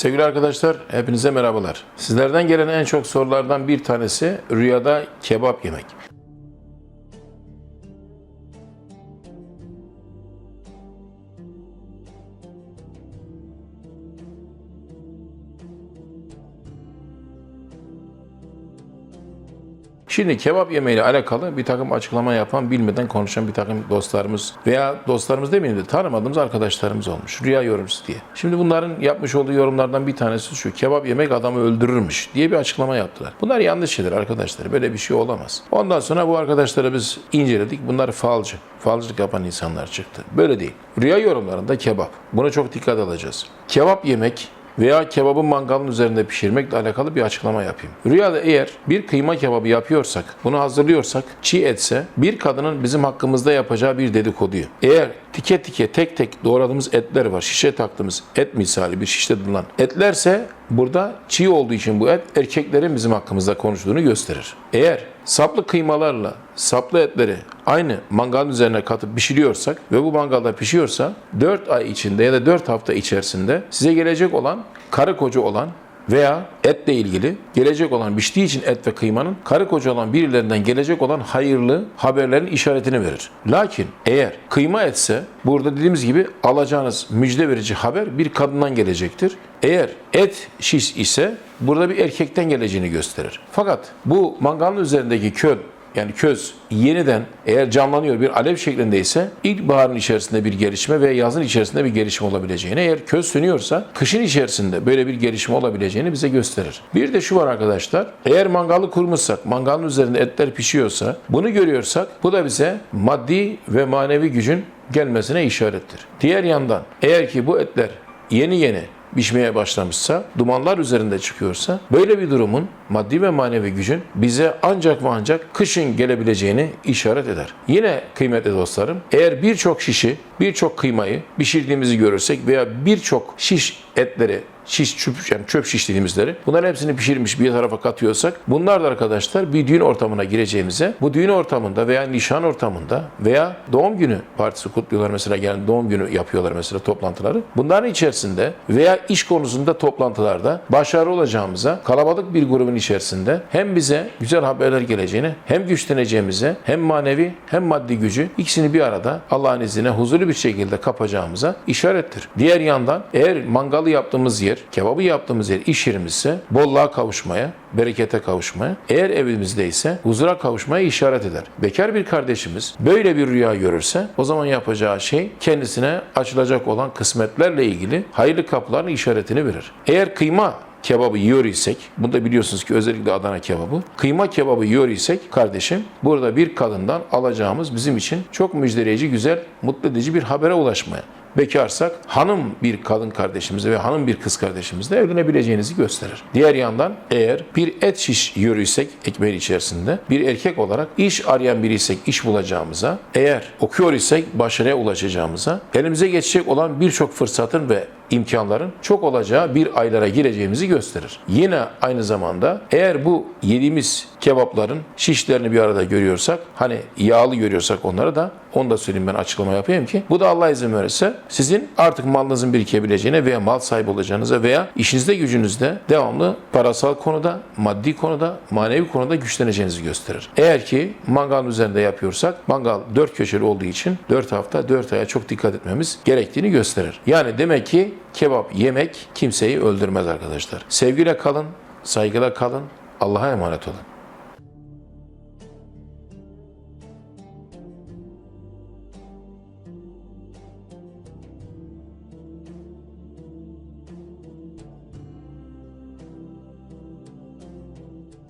Sevgili arkadaşlar, hepinize merhabalar. Sizlerden gelen en çok sorulardan bir tanesi rüyada kebap yemek. Şimdi kebap yemeğiyle alakalı bir takım açıklama yapan, bilmeden konuşan bir takım dostlarımız veya dostlarımız demeyeyim de tanımadığımız arkadaşlarımız olmuş. Rüya yorumcusu diye. Şimdi bunların yapmış olduğu yorumlardan bir tanesi şu. Kebap yemek adamı öldürürmüş diye bir açıklama yaptılar. Bunlar yanlış şeyler arkadaşlar. Böyle bir şey olamaz. Ondan sonra bu arkadaşları biz inceledik. Bunlar falcı. Falcılık yapan insanlar çıktı. Böyle değil. Rüya yorumlarında kebap. Buna çok dikkat alacağız. Kebap yemek veya kebabı mangalın üzerinde pişirmekle alakalı bir açıklama yapayım. Rüyada eğer bir kıyma kebabı yapıyorsak, bunu hazırlıyorsak çiğ etse bir kadının bizim hakkımızda yapacağı bir dedikoduyu. Eğer tike tike tek tek doğradığımız etler var, şişe taktığımız et misali bir şişte durulan etlerse burada çiğ olduğu için bu et erkeklerin bizim hakkımızda konuştuğunu gösterir. Eğer saplı kıymalarla saplı etleri aynı mangalın üzerine katıp pişiriyorsak ve bu mangalda pişiyorsa 4 ay içinde ya da 4 hafta içerisinde size gelecek olan karı koca olan veya etle ilgili gelecek olan piştiği için et ve kıymanın karı koca olan birilerinden gelecek olan hayırlı haberlerin işaretini verir. Lakin eğer kıyma etse burada dediğimiz gibi alacağınız müjde verici haber bir kadından gelecektir. Eğer et şiş ise burada bir erkekten geleceğini gösterir. Fakat bu mangalın üzerindeki köl yani köz yeniden eğer canlanıyor bir alev şeklindeyse ilkbaharın içerisinde bir gelişme ve yazın içerisinde bir gelişme olabileceğini eğer köz sönüyorsa kışın içerisinde böyle bir gelişme olabileceğini bize gösterir. Bir de şu var arkadaşlar eğer mangalı kurmuşsak mangalın üzerinde etler pişiyorsa bunu görüyorsak bu da bize maddi ve manevi gücün gelmesine işarettir. Diğer yandan eğer ki bu etler yeni yeni pişmeye başlamışsa, dumanlar üzerinde çıkıyorsa böyle bir durumun maddi ve manevi gücün bize ancak ve ancak kışın gelebileceğini işaret eder. Yine kıymetli dostlarım, eğer birçok şişi, birçok kıymayı pişirdiğimizi görürsek veya birçok şiş etleri şiş çöp, yani çöp şiş dediğimizleri bunların hepsini pişirmiş bir tarafa katıyorsak bunlar da arkadaşlar bir düğün ortamına gireceğimize bu düğün ortamında veya nişan ortamında veya doğum günü partisi kutluyorlar mesela yani doğum günü yapıyorlar mesela toplantıları. Bunların içerisinde veya iş konusunda toplantılarda başarılı olacağımıza kalabalık bir grubun içerisinde hem bize güzel haberler geleceğini hem güçleneceğimize hem manevi hem maddi gücü ikisini bir arada Allah'ın izniyle huzurlu bir şekilde kapacağımıza işarettir. Diğer yandan eğer mangalı yaptığımız yer, kebabı yaptığımız yer iş yerimizse bolluğa kavuşmaya, berekete kavuşmaya, eğer evimizde ise huzura kavuşmaya işaret eder. Bekar bir kardeşimiz böyle bir rüya görürse o zaman yapacağı şey kendisine açılacak olan kısmetlerle ilgili hayırlı kapıların işaretini verir. Eğer kıyma kebabı yiyor isek, bunu da biliyorsunuz ki özellikle Adana kebabı, kıyma kebabı yiyor isek kardeşim burada bir kadından alacağımız bizim için çok müjdeleyici, güzel, mutlu edici bir habere ulaşmaya. Bekarsak hanım bir kadın kardeşimize ve hanım bir kız kardeşimizle evlenebileceğinizi gösterir. Diğer yandan eğer bir et şiş isek ekmeğin içerisinde bir erkek olarak iş arayan biriysek iş bulacağımıza, eğer okuyor isek başarıya ulaşacağımıza, elimize geçecek olan birçok fırsatın ve imkanların çok olacağı bir aylara gireceğimizi gösterir. Yine aynı zamanda eğer bu yediğimiz kebapların şişlerini bir arada görüyorsak, hani yağlı görüyorsak onları da onu da söyleyeyim ben açıklama yapayım ki bu da Allah izin verirse sizin artık malınızın birikebileceğine veya mal sahibi olacağınıza veya işinizde gücünüzde devamlı parasal konuda, maddi konuda, manevi konuda güçleneceğinizi gösterir. Eğer ki mangalın üzerinde yapıyorsak mangal dört köşeli olduğu için 4 hafta 4 aya çok dikkat etmemiz gerektiğini gösterir. Yani demek ki kebap yemek kimseyi öldürmez arkadaşlar. Sevgiyle kalın, saygıyla kalın, Allah'a emanet olun.